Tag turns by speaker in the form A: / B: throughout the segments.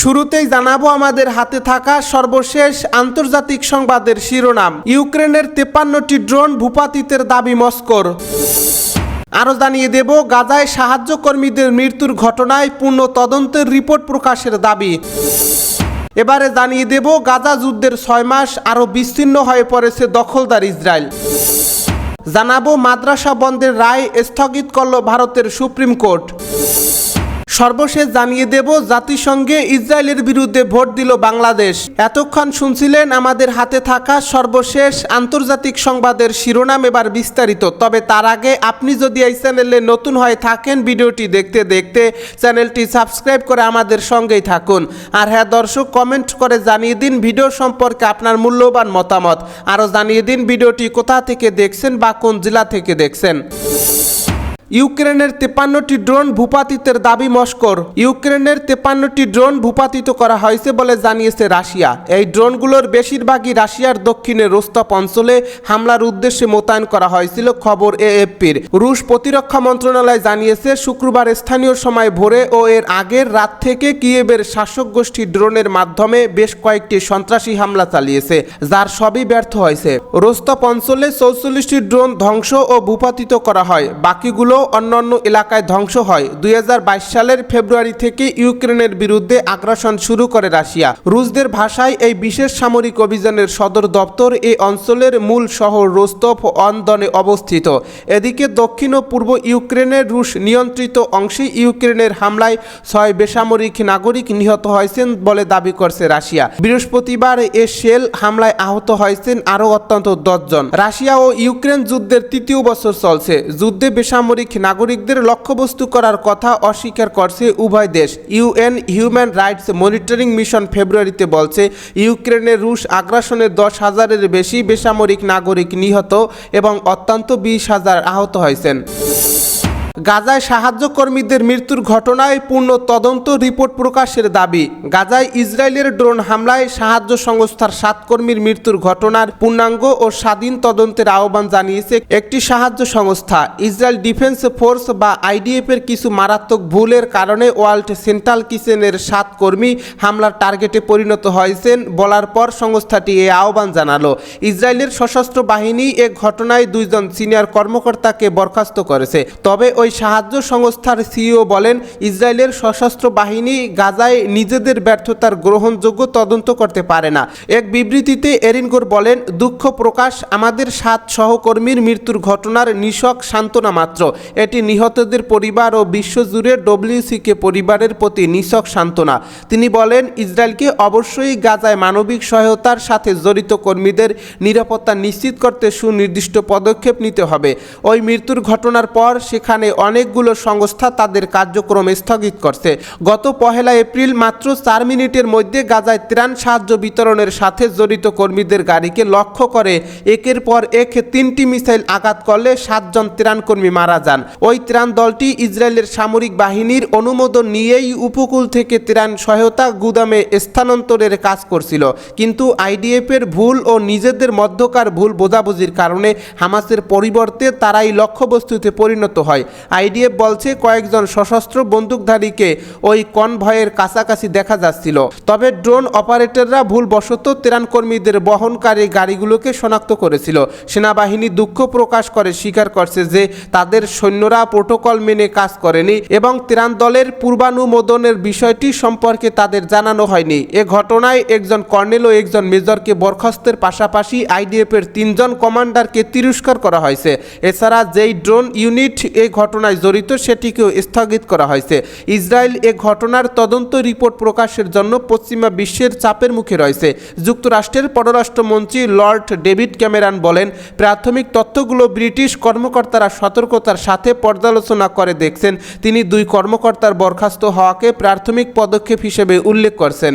A: শুরুতেই জানাব আমাদের হাতে থাকা সর্বশেষ আন্তর্জাতিক সংবাদের শিরোনাম। ইউক্রেনের তেপান্নটি ড্রোন ভূপাতিতের দাবি মস্কোর। আরও জানিয়ে দেব, গাজায় সাহায্য কর্মীদের মৃত্যুর ঘটনায় পূর্ণ তদন্তের রিপোর্ট প্রকাশের দাবি। এবারে জানিয়ে দেব, গাজা যুদ্ধের ছয় মাস আরও বিচ্ছিন্ন হয়ে পড়েছে দখলদার ইসরায়েল। জানাব, মাদ্রাসা বন্ধের রায় স্থগিত করল ভারতের সুপ্রিম কোর্ট। সর্বশেষ জানিয়ে দেব, জাতিসংঘে ইসরায়েলের বিরুদ্ধে ভোট দিল বাংলাদেশ। এতক্ষণ শুনছিলেন আমাদের হাতে থাকা সর্বশেষ আন্তর্জাতিক সংবাদের শিরোনাম এবার বিস্তারিত। তবে তার আগে আপনি যদি এই চ্যানেলে নতুন হয়ে থাকেন, ভিডিওটি দেখতে দেখতে চ্যানেলটি সাবস্ক্রাইব করে আমাদের সঙ্গেই থাকুন। আর হ্যাঁ দর্শক, কমেন্ট করে জানিয়ে দিন ভিডিও সম্পর্কে আপনার মূল্যবান মতামত। আরও জানিয়ে দিন ভিডিওটি কোথা থেকে দেখছেন বা কোন জেলা থেকে দেখছেন। ইউক্রেনের তেপান্নটি ড্রোন ভূপাতিতের দাবি মস্কোর। ইউক্রেনের তেপান্নটি ড্রোন ভূপাতিত করা হয়েছে বলে জানিয়েছে রাশিয়া। এই ড্রোনগুলোর বেশিরভাগই রাশিয়ার দক্ষিণে রোস্তপ অঞ্চলে হামলার উদ্দেশ্যে মোতায়েন করা হয়েছিল, খবর এএফপির। রুশ প্রতিরক্ষা মন্ত্রণালয় জানিয়েছে, শুক্রবার স্থানীয় সময় ভোরে ও এর আগের রাত থেকে কিয়েবের শাসক গোষ্ঠী ড্রোনের মাধ্যমে বেশ কয়েকটি সন্ত্রাসী হামলা চালিয়েছে, যার সবই ব্যর্থ হয়েছে। রোস্তপ অঞ্চলে চৌচল্লিশটি ড্রোন ধ্বংস ও ভূপাতিত করা হয়, বাকিগুলো অন্যান্য এলাকায় ধ্বংস হয়। দুই হাজার বাইশ সালের ফেব্রুয়ারি থেকে ইউক্রেনের বিরুদ্ধে আগ্রাসন শুরু করে রাশিয়া। রুশদের ভাষায় এই বিশেষ সামরিক অভিযানের সদর দপ্তর এই অঞ্চলের মূল শহর রোস্তভ অন দনে অবস্থিত। এদিকে দক্ষিণ ও পূর্ব ইউক্রেনের রুশ নিয়ন্ত্রিত অংশে ইউক্রেনের হামলায় ছয় বেসামরিক নাগরিক নিহত হয়েছেন বলে দাবি করছে রাশিয়া। বৃহস্পতিবার এ শেল হামলায় আহত হয়েছেন আরও অত্যন্ত দশজন। রাশিয়া ও ইউক্রেন যুদ্ধের তৃতীয় বছর চলছে। যুদ্ধে বেসামরিক নাগরিকদের লক্ষ্যবস্তু করার কথা অস্বীকার করছে উভয় দেশ। UN human rights monitoring mission ফেব্রুয়ারিতে বলছে ইউক্রেনের রুশ আগ্রাসনে দশ হাজারের বেশি বেসামরিক নাগরিক নিহত এবং অত্যন্ত বিশ হাজার আহত হয়েছেন। গাজায় সাহায্য কর্মীদের মৃত্যুর ঘটনায় পূর্ণ তদন্ত রিপোর্ট প্রকাশের দাবি। গাজায় ইসরায়েলের ড্রোন হামলায় সাহায্য সংস্থার সাত কর্মীর মৃত্যুর ঘটনার পূর্ণাঙ্গ ও স্বাধীন তদন্তের আহ্বান জানিয়েছে একটি সাহায্য সংস্থা। ইসরায়েল ডিফেন্স ফোর্স বা আইডিএফ এর কিছু মারাত্মক ভুলের কারণে ওয়ার্ল্ড সেন্ট্রাল কিচেনের সাত কর্মী হামলার টার্গেটে পরিণত হয়েছেন বলার পর সংস্থাটি এ আহ্বান জানালো। ইসরায়েলের সশস্ত্র বাহিনী এ ঘটনায় দুইজন সিনিয়র কর্মকর্তাকে বরখাস্ত করেছে। তবে ওই সাহায্য সংস্থার সিইও বলেন, ইসরায়েলের সশস্ত্র বাহিনী গাজায় নিজেদের ব্যর্থতার গ্রহণযোগ্য তদন্ত করতে পারে না। এক বিবৃতিতে এরিনগোর বলেন, দুঃখ প্রকাশ, আমাদের সাত সহকর্মীর মৃত্যুর ঘটনার নিশক সান্ত্বনা মাত্র। এটি নিহতদের পরিবার ও বিশ্বজুড়ে ডব্লিউসিকে পরিবারের প্রতি নিশক সান্ত্বনা। তিনি বলেন, ইসরায়েলকে অবশ্যই গাজায় মানবিক সহায়তার সাথে জড়িত কর্মীদের নিরাপত্তা নিশ্চিত করতে সুনির্দিষ্ট পদক্ষেপ নিতে হবে। ওই মৃত্যুর ঘটনার পর সেখানে অনেকগুলো সংস্থা তাদের কার্যক্রম স্থগিত করছে। গত পহেলা এপ্রিল মাত্র চার মিনিটের মধ্যে গাজায় ত্রাণ সাহায্য বিতরণের সাথে জড়িত কর্মীদের গাড়িকে লক্ষ্য করে একের পর এক তিনটি মিসাইল আঘাত করলে সাতজন ত্রাণকর্মী মারা যান। ওই ত্রাণ দলটি ইসরায়েলের সামরিক বাহিনীর অনুমোদন নিয়েই উপকূল থেকে ত্রাণ সহায়তা গুদামে স্থানান্তরের কাজ করছিল। কিন্তু আইডিএফের ভুল ও নিজেদের মধ্যকার ভুল বোঝাবুঝির কারণে হামাসের পরিবর্তে তারাই লক্ষ্যবস্তুতে পরিণত হয়। আইডিএফ বলছে কয়েকজন সশস্ত্র বন্দুকধারীকে ওই কনভয়ের কাছাকাছি দেখা যাচ্ছিল। তবে ড্রোন অপারেটররা ভুলবশত ত্রাণকর্মীদের বহনকারী গাড়িগুলোকে শনাক্ত করেছিল। সেনাবাহিনী দুঃখ প্রকাশ করে, স্বীকার করছে যে তাদের সৈন্যরা প্রোটোকল মেনে কাজ করেনি এবং ত্রাণ দলের পূর্বানুমোদনের বিষয়টি সম্পর্কে তাদের জানানো হয়নি। এ ঘটনায় একজন কর্নেল ও একজন মেজরকে বরখাস্তের পাশাপাশি আইডিএফের তিনজন কমান্ডারকে তিরস্কার করা হয়েছে। এছাড়া যেই ড্রোন ইউনিট এই ঘটনায় জড়িত সেটিকেও স্থগিত করা হয়েছে। ইসরায়েল এ ঘটনার তদন্ত রিপোর্ট প্রকাশের জন্য পশ্চিমা বিশ্বের চাপের মুখে রয়েছে। যুক্তরাষ্ট্রের পররাষ্ট্রমন্ত্রী লর্ড ডেভিড ক্যামেরন বলেন, প্রাথমিক তথ্যগুলো ব্রিটিশ কর্মকর্তারা সতর্কতার সাথে পর্যালোচনা করে দেখছেন। তিনি দুই কর্মকর্তার বরখাস্ত হওয়াকে প্রাথমিক পদক্ষেপ হিসেবে উল্লেখ করছেন।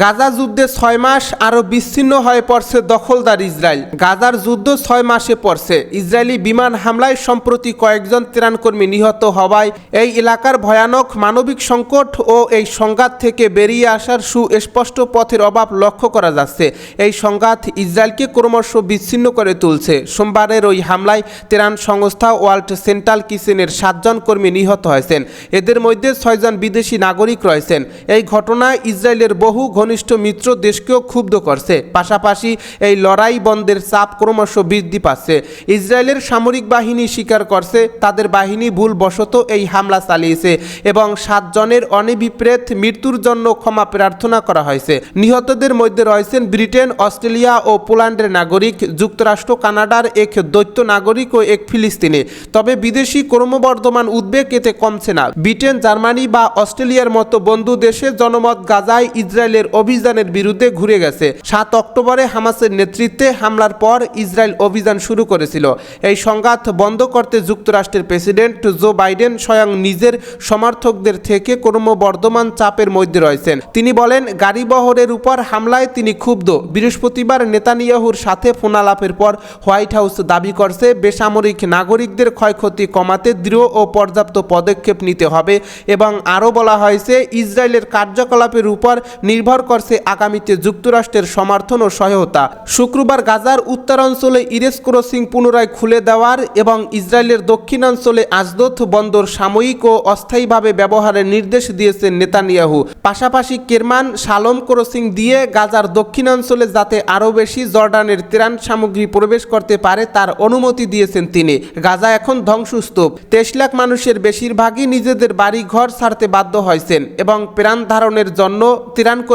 A: গাজা যুদ্ধে ছয় মাস আরও বিচ্ছিন্ন হয়ে পড়ছে দখলদার ইসরায়েল। গাজার যুদ্ধ ছয় মাসে পড়ছে। ইসরায়েলি বিমান হামলায় সম্প্রতি কয়েকজন ত্রাণকর্মী নিহত হওয়ায় এই এলাকার ভয়ানক মানবিক সংকট ও এই সংঘাত থেকে বেরিয়ে আসার সুস্পষ্ট পথের অভাব লক্ষ্য করা যাচ্ছে। এই সংঘাত ইসরায়েলকে ক্রমশ বিচ্ছিন্ন করে তুলছে। সোমবারের ওই হামলায় ত্রাণ সংস্থা ওয়ার্ল্ড সেন্ট্রাল কিচেনের সাতজন কর্মী নিহত হয়েছেন। এদের মধ্যে ছয়জন বিদেশি নাগরিক রয়েছেন। এই ঘটনায় ইসরায়েলের বহু ঘনিষ্ঠ মিত্র দেশকেও ক্ষুব্ধ করছে। পাশাপাশি এই লড়াই বন্ধের চাপ ক্রমশ বৃদ্ধি পাচ্ছে। ইসরায়েলের সামরিক বাহিনী স্বীকার করছে, তাদের বাহিনী ভুলবশত এই হামলা চালিয়েছে এবং সাতজনের অনিভিপ্রেত মৃত্যুর জন্য ক্ষমা প্রার্থনা করা হয়েছে। নিহতদের মধ্যে রয়েছেন ব্রিটেন, অস্ট্রেলিয়া ও পোল্যান্ডের নাগরিক, যুক্তরাষ্ট্র, কানাডার এক দৈত্য নাগরিক ও এক ফিলিস্তিনি। তবে বিদেশি ক্রমবর্ধমান উদ্বেগ এতে কমছে না। ব্রিটেন, জার্মানি বা অস্ট্রেলিয়ার মতো বন্ধু দেশে জনমত গাজায় ইসরায়েলের অভিযানের বিরুদ্ধে ঘুরে গেছে। সাত অক্টোবরে হামাসের নেতৃত্বে হামলার পর ইসরায়েল অভিযান শুরু করেছিল। এই সংঘাত বন্ধ করতে যুক্তরাষ্ট্রের প্রেসিডেন্ট জো বাইডেন স্বয়ং নিজের সমর্থকদের থেকে ক্রমবর্ধমান চাপের মধ্যে রয়েছেন। তিনি বলেন গাড়িবহরের উপর হামলায় তিনি ক্ষুব্ধ। বৃহস্পতিবার নেতানিয়াহুর সাথে ফোনালাপের পর হোয়াইট হাউস দাবি করছে, বেসামরিক নাগরিকদের ক্ষয়ক্ষতি কমাতে দৃঢ় ও পর্যাপ্ত পদক্ষেপ নিতে হবে এবং আরও বলা হয়েছে, ইসরায়েলের কার্যকলাপের উপর নির্ভর করছে আগামীতে যুক্তরাষ্ট্রের সমর্থন ও সহায়তা। শুক্রবার গাজার উত্তরাঞ্চলে ইরেস ক্রসিং পুনরায় খুলে দেওয়ার এবং ইসরায়েলের দক্ষিণাঞ্চলে আজদত বন্দর সাময়িক ও অস্থায়ীভাবে ব্যবহারের নির্দেশ দিয়েছেন নেতানিয়াহু। পাশাপাশি কেরমান শালম ক্রসিং দিয়ে গাজার দক্ষিণাঞ্চলে যাতে আরও বেশি জর্ডানের ত্রাণ সামগ্রী প্রবেশ করতে পারে তার অনুমতি দিয়েছেন তিনি। গাজা এখন ধ্বংসস্তূপ। তেইশ লাখ মানুষের বেশিরভাগই নিজেদের বাড়ি ঘর ছাড়তে বাধ্য হয়েছেন এবং প্রাণ ধারণের জন্য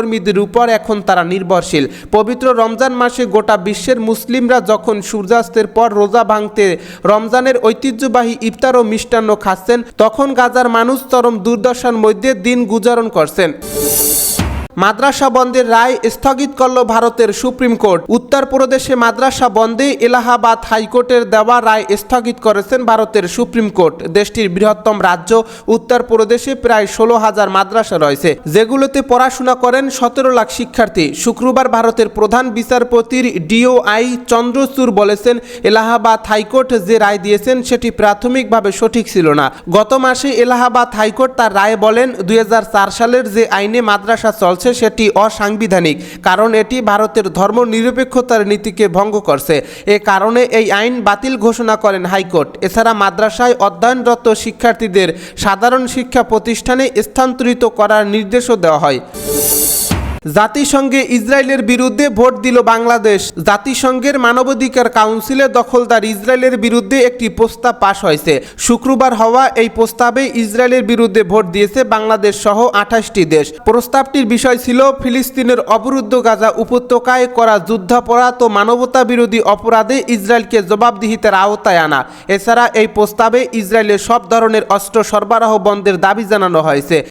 A: ত্রাণকর্মীদের উপর এখন তারা নির্ভরশীল। পবিত্র রমজান মাসে গোটা বিশ্বের মুসলিমরা যখন সূর্যাস্তের পর রোজা ভাঙতে রমজানের ঐতিহ্যবাহী ইফতার ও মিষ্টান্ন খাচ্ছেন, তখন গাজার মানুষ চরম দুর্দশার মধ্যে দিন গুজারণ করছেন। মাদ্রাসা বন্ধের রায় স্থগিত করল ভারতের সুপ্রিম কোর্ট। উত্তরপ্রদেশে মাদ্রাসা বন্ধে এলাহাবাদ হাইকোর্টের দেওয়া রায় স্থগিত করেছেন ভারতের সুপ্রিম কোর্ট। দেশটির বৃহত্তম রাজ্য উত্তরপ্রদেশে প্রায় ষোলো হাজার মাদ্রাসা রয়েছে, যেগুলোতে পড়াশোনা করেন সতেরো লাখ শিক্ষার্থী। শুক্রবার ভারতের প্রধান বিচারপতির ডিওআই চন্দ্রচূড় বলেছেন, এলাহাবাদ হাইকোর্ট যে রায় দিয়েছেন সেটি প্রাথমিকভাবে সঠিক ছিল না। গত মাসে এলাহাবাদ হাইকোর্ট তার রায় বলেন, দুই হাজার চার সালের যে আইনে মাদ্রাসা চলছে সেটি অসাংবিধানিক, কারণ এটি ভারতের ধর্ম নিরপেক্ষতার নীতিকে ভঙ্গ করছে। এ কারণে এই আইন বাতিল ঘোষণা করেন হাইকোর্ট। এছাড়া মাদ্রাসায় অধ্যয়নরত শিক্ষার্থীদের সাধারণ শিক্ষা প্রতিষ্ঠানে স্থানান্তরিত করার নির্দেশও দেওয়া হয়। জাতিসংঘে ইসরায়েলের বিরুদ্ধে ভোট দিল বাংলাদেশ। জাতিসংঘের মানবাধিকার কাউন্সিলে দখলদার ইসরায়েলের বিরুদ্ধে একটি প্রস্তাব পাশ হয়েছে। শুক্রবার হওয়া এই প্রস্তাবে ইসরায়েলের বিরুদ্ধে ভোট দিয়েছে বাংলাদেশ সহ আঠাশটি দেশ। প্রস্তাবটির বিষয় ছিল ফিলিস্তিনের অবরুদ্ধ গাজা উপত্যকায় করা যুদ্ধাপরাধ ও মানবতা বিরোধী অপরাধে ইসরায়েলকে জবাবদিহিতার আওতায় আনা। এছাড়া এই প্রস্তাবে ইসরায়েলের সব ধরনের অস্ত্র সরবরাহ বন্ধের দাবি জানানো হয়েছে।